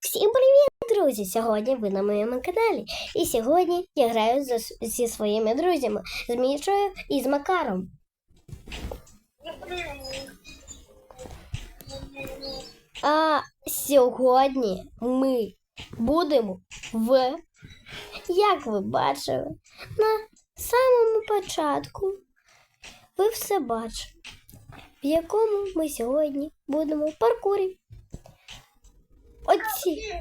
Всім привіт, друзі! Сьогодні ви на моєму каналі. І сьогодні я граю зі своїми друзями з Мішою і з Макаром. А сьогодні ми будемо в, як ви бачили, на самому початку. Ви все бачите, в якому ми сьогодні будемо в паркурі. Оці.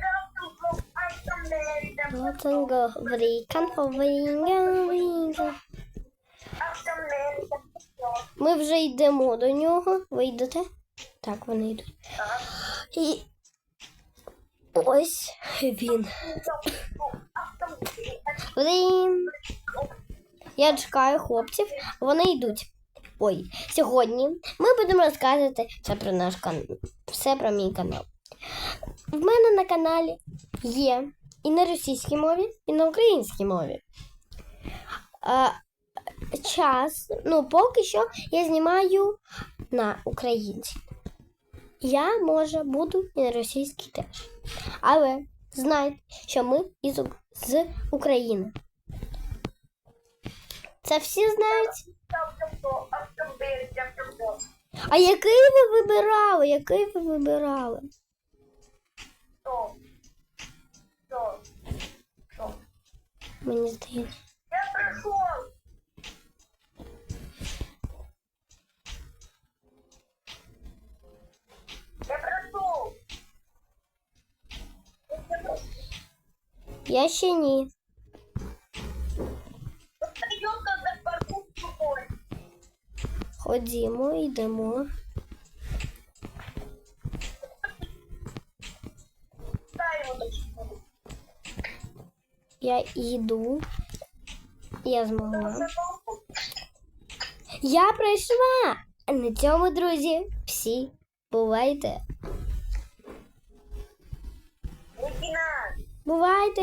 Ми вже йдемо до нього. Ви йдете? Так, вони йдуть. І ось він. Блін. Я чекаю хлопців, вони йдуть. Ой, сьогодні ми будемо розказувати все про наш канал, все про мій канал. В мене на каналі є і на російській мові, і на українській мові. А, час, ну, поки що я знімаю на українській. Я, може, буду і на російській теж. Але знайте, що ми із, з України. Це всі знають. А який ви вибирали? Який ви вибирали? Мені здається. Я пришел. Я пришел. Я ще ні. Ходімо, йдемо. Я йду. Я змогла. Я прийшла. А на цьому, друзі, всі бувайте. Бувайте.